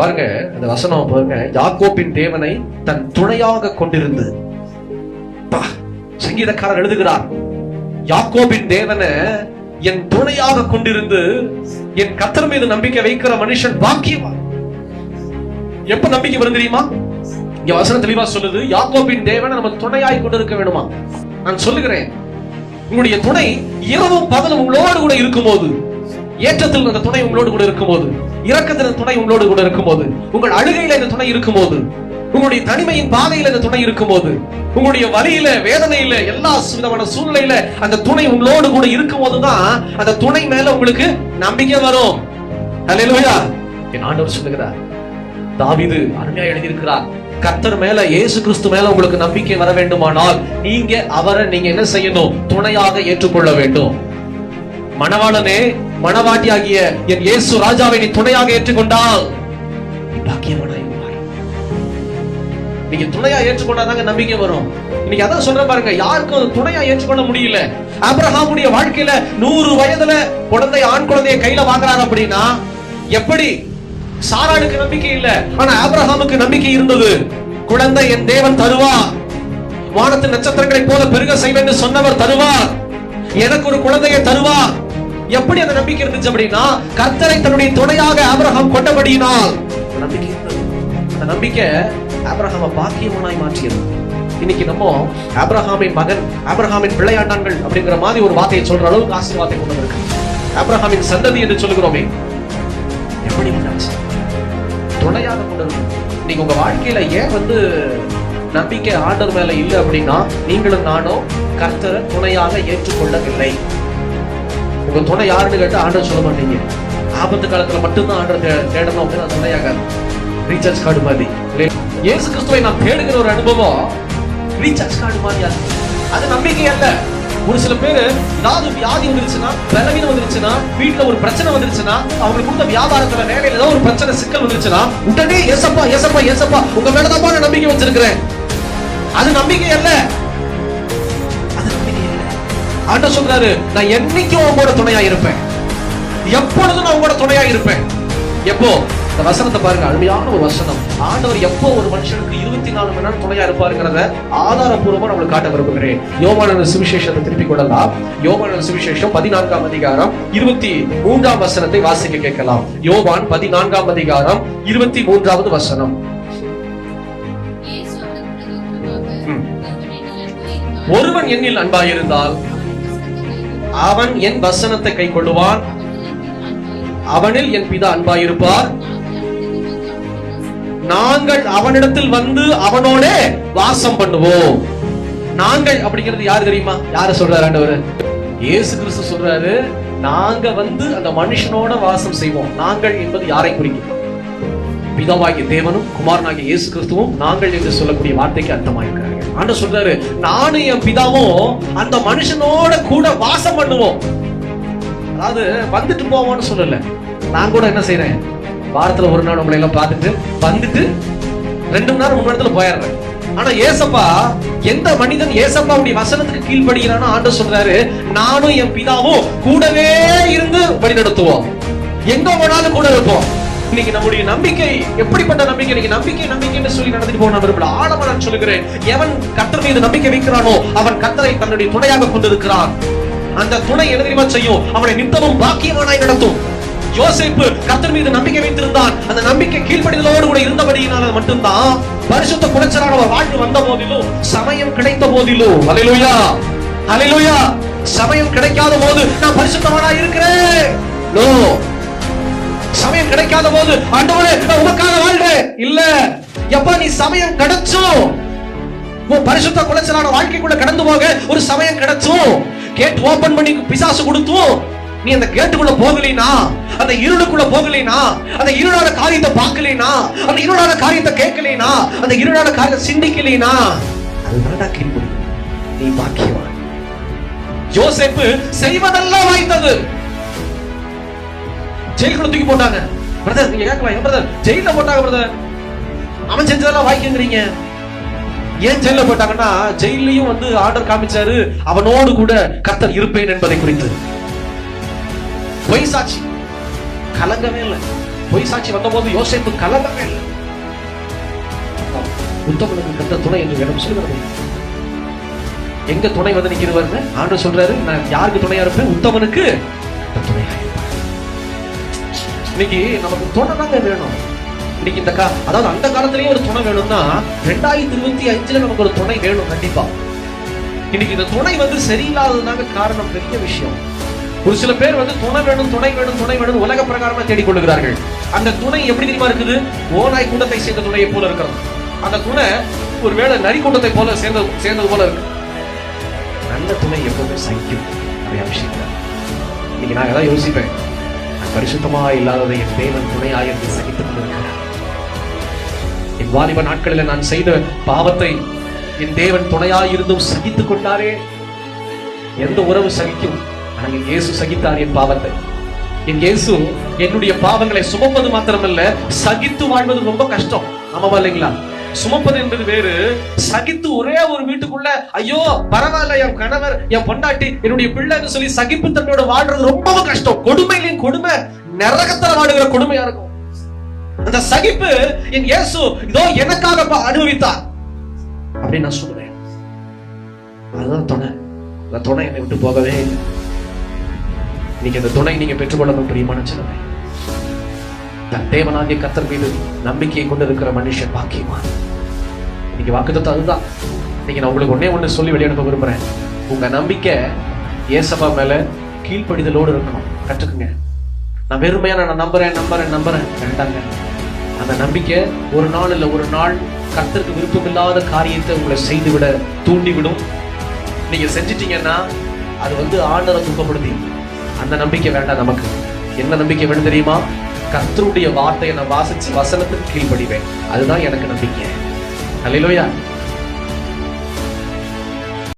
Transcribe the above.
பாருங்க அந்த வசனம் பாருங்க. யாக்கோப்பின் தேவனை தன் துணையாக கொண்டிருந்து சங்கீதக்காரர் எழுதுகிறார். யாக்கோபின் தேவனை என் துணையாக கொண்டிருந்து என் கத்தர் மீது நம்பிக்கை வைக்கிற மனுஷன் பாக்கியமா எப்ப நம்பிக்கை வரும் தெரியுமா? இங்க வசனம் தெளிவா சொல்லுது யாக்கோபின் தேவனை நம்ம துணையாய் கொண்டிருக்க வேணுமா நான் சொல்லுகிறேன் உங்களுடைய துணை இரவும் பகலும் உங்களோடு கூட இருக்கும்போது ஏற்றத்தில் அந்த துணை உங்களோடு கூட இருக்கும்போது இரக்கத்தில் அந்த துணை உங்களோடு கூட இருக்கும்போது உங்கள் அழுகையில இந்த துணை இருக்கும்போது உங்களுடைய தனிமையின் பாதையில இந்த துணை இருக்கும்போது உங்களுடைய வழியில வேதனையில எல்லா விதமான சூழ்நிலையில அந்த துணை உங்களோடு கூட இருக்கும் போதுதான் அந்த துணை மேல உங்களுக்கு நம்பிக்கை வரும். அல்லேலூயா என் ஆண்டவர் சொல்லுகிறார் தாவிது அருமையா எழுதியிருக்கிறார் கத்தர் மேல இயேசு கிறிஸ்து மேல உங்களுக்கு நம்பிக்கை வர வேண்டுமானால் நீங்க அவரை நீங்க என்ன செய்யணும்? துணையாக ஏற்றுக்கொள்ள வேண்டும். மணவாளனே மணவாட்டியாகிய என் இயேசு ராஜாவை நீ துணையாக ஏற்றுக்கொண்டால். பாக்கியவானாய். நீங்க துணையா ஏற்றுக்கொண்டாதாங்க நம்பிக்கை வரும். இன்னைக்கு அதான் சொல்றேன் பாருங்க யாருக்கும் துணையா ஏற்றுக்கொள்ள முடியல. ஆபிரகாமுடைய வாழ்க்கையில நூறு வயதுல குழந்தை ஆண் குழந்தைய கையில வாங்குறாரு அப்படின்னா எப்படி? சாராளுக்கு நம்பிக்கை இல்ல. ஆனா ஆபிரகாமுக்கு நம்பிக்கை இருந்தது. குழந்தை என் தேவன் தருவார். வானத்து நட்சத்திரங்களை போல பெருக செய்வேன் என்று சொன்னவர் தருவார். எனக்கு ஒரு குழந்தையை தருவார். எப்படி அந்த நம்பிக்கை இருந்துச்சு அப்படின்னா கர்த்தரை தன்னுடைய துணையாக ஆபிரகாம் கொண்டபடியினால். அந்த நம்பிக்கை அந்த நம்பிக்கை ஆபிரகாம பாக்கியவனாய் மாற்றியது. இன்னைக்கு நம்ம அபிரஹாமின் மகன் அபிரஹாமின் பிள்ளையாண்டாங்கள் அப்படிங்கிற மாதிரி ஒரு வார்த்தையை சொல்ற அளவுக்கு ஆசீர்வாதத்தை கொண்டு வந்திருக்கு ஆபிரகாமின் சந்ததி என்று சொல்லுகிறோமே எப்படி உண்டாச்சு துணையாக கொண்டு நீங்க உங்க வாழ்க்கையில ஏன் வந்து நம்பிக்கை ஆண்டர் மேல இல்லை அப்படின்னா நீங்களும் நானும் கர்த்தரை துணையாக ஏற்றுக்கொள்ளவில்லை. உங்க துணை யாருன்னு கேட்டால் ஆண்டவர் சொல்ல மாட்டீங்க. ஆபத்து காலத்துல மட்டும்தான் ஆண்டர் தேடணும் அப்படின்னு நான் துணையாக ரீசார்ஜ் கார்டு மாதிரி. இயேசு கிறிஸ்துவை நாம் தேடுகிற ஒரு அனுபவம் ரீசார்ஜ் கார்டு மாதிரியா அது. நம்பிக்கை அல்ல. ஒரு சில பேர் ஏதாவது வியாதி வந்துருச்சுன்னா பலவீனம் வந்துருச்சுன்னா வீட்டுல ஒரு பிரச்சனை வந்துருச்சுன்னா அவங்களுக்கு கொடுத்த வியாபாரத்துல வேலையில ஏதாவது ஒரு பிரச்சனை சிக்கல் வந்துருச்சுன்னா உடனே ஏசப்பா ஏசப்பா ஏசப்பா உங்க மேலதான் நம்பிக்கை வச்சிருக்கிறேன். அது நம்பிக்கை அல்ல. ஆண்டவர் சொல்றாரு நான் என்னைக்கும் உங்களோட துணையா இருப்பேன். எப்பொழுதும் நான் உங்களோட துணையா இருப்பேன். எப்போ? இந்த வசனத்தை பாருங்க அருமையான ஒரு வசனம். ஆண்டவர் எப்போ ஒரு மனுஷனுக்கு இருபத்தி நாலு மணி நேரம் துணையா இருப்பாருங்கிறத ஆதாரபூர்வமா நம்மளுக்கு காட்ட விரும்புகிறேன். யோவான சுவிசேஷத்தை திருப்பிக் கொள்ளலாம். யோவான சுவிசேஷம் பதினான்காம் அதிகாரம் இருபத்தி மூன்றாம் வசனத்தை வாசிக்க கேட்கலாம். யோவான் பதினான்காம் அதிகாரம் இருபத்தி மூன்றாவது வசனம். ஒருவன் என்னில் அன்பாயிருந்தால் அவன் என் வசனத்தை கை கொள்ளுவான் அவனில் என் பிதா அன்பாயிருப்பார். நாங்கள் அவனிடத்தில் வந்து அவனோட வாசம் பண்ணுவோம். நாங்கள் அப்படிங்கிறது யாரு தெரியுமா? யார சொல்றாரு ஆண்டவர்? இயேசு கிறிஸ்து சொல்றாரு நாங்க வந்து அந்த மனுஷனோட வாசம் செய்வோம். நாங்கள் என்பது யாரை குறிக்கும் பிதாவாகிய தேவனும் குமாரனாகிய இயேசு கிறிஸ்துவும் நாங்கள் என்று சொல்லக்கூடிய வார்த்தைக்கு அர்த்தமாயிருக்கிறாங்க ஆண்ட சொல்றாரு நானும் என் பிதாவும் அந்த மனுஷனோட கூட வாசம் பண்ணுவோம். அதாவது வந்துட்டு போவோம்னு சொல்லல. நான் கூட என்ன செய்யறேன் வாரத்துல ஒரு நாள் உங்களை எல்லாம் பார்த்துட்டு வந்துட்டு ரெண்டு மணி நேரம் மூணு இடத்துல போயிடுறேன். ஆனா ஏசப்பா எந்த மனிதன் ஏசப்பா அப்படி வசனத்துக்கு கீழ்படுகிறானோ ஆண்டு சொல்றாரு நானும் என் பிதாவும் கூடவே இருந்து வழி நடத்துவோம் எங்க போனாலும் கூட இருப்போம். இன்னைக்கு நம்முடைய நம்பிக்கை எப்படிப்பட்ட நம்பிக்கை? இன்னைக்கு நம்பிக்கை நம்பிக்கைன்னு சொல்லி நடந்துட்டு போன விரும்பல ஆழமா நான் சொல்லுகிறேன். எவன் கத்தர் மீது நம்பிக்கை வைக்கிறானோ அவன் கத்தரை தன்னுடைய துணையாக கொண்டிருக்கிறான். அந்த துணை என்ன செய்யும்? அவனை நித்தமும் பாக்கியமானாய் நடத்தும். யோசிப்பு கத்தர் மீது நம்பிக்கை வைத்திருந்தான். அந்த நம்பிக்கை கீழ்ப்படிதலோடு கூட இருந்தபடியினால மட்டும்தான். பரிசுத்த குலைச்சலான ஒரு வாழ்வு வந்த போதிலும் சமயம் கிடைத்த போதிலும். அலையிலுயா அலையிலுயா சமயம் கிடைக்காத போது நான் பரிசுத்தவனா இருக்கிறேன். கிடைக்காத போது ஆண்டவரே உமக்காக வாழ்றேன் இல்ல எப்ப நீ சமயம் கிடைச்சும் உன் பரிசுத்த குலைச்சலான வாழ்க்கைக்குள்ள கடந்து போக ஒரு சமயம் கிடைச்சும் கேட் ஓபன் பண்ணி பிசாசு கொடுத்தும் நீ அந்த கேட்டுக்குள்ள போகலைனா அந்த இருளுக்குள்ள போகலைனா அந்த இருளான காரியத்தை பார்க்கலைனா அந்த இருளான காரியத்தை கேட்கலைனா அந்த இருளான காரியத்தை சிந்திக்கலைனா அதுதான்டா கீழ்படி நீ பாக்கியவான். யோசேப்பு செய்வதெல்லாம் வாய்த்தது. ஜெயிலுக்குள்ள தூக்கி போட்டாங்க. பிரதர் நீங்க கேட்கலாம் பிரதர் ஜெயில போட்டாங்க பிரதர் அவன் செஞ்சதெல்லாம் வாய்க்குங்கிறீங்க ஏன் ஜெயில போட்டாங்கன்னா ஜெயிலையும் வந்து ஆர்டர் காமிச்சாரு. அவனோடு கூட கத்தர் இருப்பேன் என்பதை குறித்து. பொய் சாட்சி கலங்கவே இல்லை. பொய் சாட்சி வந்தபோது யோசிப்பு கலங்கவே இல்லை. உத்தமனுக்கு கத்த துணை என்று வேணும். சொல்லுகிறது எங்க துணை வந்து நிக்கிறவர்னு ஆண்டு சொல்றாரு நான் யாருக்கு துணையா இருப்பேன்? உத்தமனுக்கு துணையா இன்னைக்கு நமக்கு துணை தாங்க வேணும். இன்னைக்கு இந்த கா அதாவது அந்த காலத்திலேயே ஒரு துணை வேணும்னா ரெண்டாயிரத்தி இருபத்தி அஞ்சுல நமக்கு ஒரு துணை வேணும் கண்டிப்பா. இன்னைக்கு இந்த துணை வந்து சரியில்லாததுதாங்க காரணம் பெரிய விஷயம். ஒரு சில பேர் வந்து துணை வேணும் துணை வேணும் துணை வேணும் உலக பிரகாரமா தேடிக்கொள்ளுகிறார்கள் அந்த துணை எப்படி தெரியுமா இருக்குது? ஓநாய் கூட்டத்தை சேர்ந்த துணையை போல இருக்கிறது. அந்த துணை ஒருவேளை நரி கூட்டத்தை போல சேர்ந்த சேர்ந்தது போல இருக்கு. நல்ல துணை எப்பவுமே சகிக்கும். நிறைய விஷயங்கள். இன்னைக்கு நான் ஏதாவது யோசிப்பேன். பரிசுத்தமாக பரிசுத்தமா இல்லாததை என் தேவன் துணையாக என்று சகித்துக் கொண்டிருக்கிறார். என் வாலிப நாட்களில் நான் செய்த பாவத்தை என் தேவன் துணையாயிருந்தும் சகித்துக் கொண்டாரே. எந்த உறவு சகிக்கும்? ஆனால் என் இயேசு சகித்தார் என் பாவத்தை. என் இயேசு என்னுடைய பாவங்களை சுமப்பது மாத்திரமல்ல சகித்து வாழ்வது ரொம்ப கஷ்டம். ஆமாவா இல்லைங்களா? சுமப்பது என்பது வேறு. சகித்து ஒரே ஒரு வீட்டுக்குள்ள ஐயோ பரவாயில்ல என் கணவர் என் பொண்டாட்டி என்னுடைய பிள்ளைன்னு சொல்லி சகிப்பு தன்னோட வாழ்றது ரொம்பவும் கஷ்டம். கொடுமையிலையும் கொடுமை நரகத்துல வாடுகிற கொடுமையா இருக்கும். அந்த சகிப்பு என் இயேசு இதோ எனக்காக அனுபவித்தார். அப்படின்னு நான் சொல்லுவேன். அதுதான் துணை. அந்த துணை என்னை விட்டு போகவே இல்லை. இன்னைக்கு அந்த துணை நீங்க பெற்றுக்கொள்ளணும் பிரியமான சிலவை தன் தேவனாகிய கத்தர் மீது நம்பிக்கையை கொண்டு இருக்கிற மனுஷன் பாக்கியமா இன்னைக்கு வாக்குத்தத்தம் அதுதான். இன்னைக்கு நான் உங்களுக்கு ஒண்ணே ஒண்ணு சொல்லி வெளியனுப்ப விரும்புறேன். உங்க நம்பிக்கை ஏசப்பா மேல கீழ்ப்படிதலோடு இருக்கணும். கற்றுக்குங்க. நான் வெறுமையா நான் நம்புறேன் நம்புறேன் நம்புறேன். வேண்டாங்க. அந்த நம்பிக்கை ஒரு நாள் இல்ல ஒரு நாள் கத்திற்கு விருப்பமில்லாத காரியத்தை உங்களை செய்துவிட தூண்டிவிடும். நீங்க செஞ்சிட்டீங்கன்னா அது வந்து ஆண்டரை துக்கப்படுத்தி அந்த நம்பிக்கை வேண்டாம் நமக்கு. என்ன நம்பிக்கை வேணும் தெரியுமா? கத்தருடைய வார்த்தையை நான் வாசிச்சு வசனத்துக்கு கீழ்படிவேன் அதுதான் எனக்கு நம்பிக்கை அல்லையிலோயா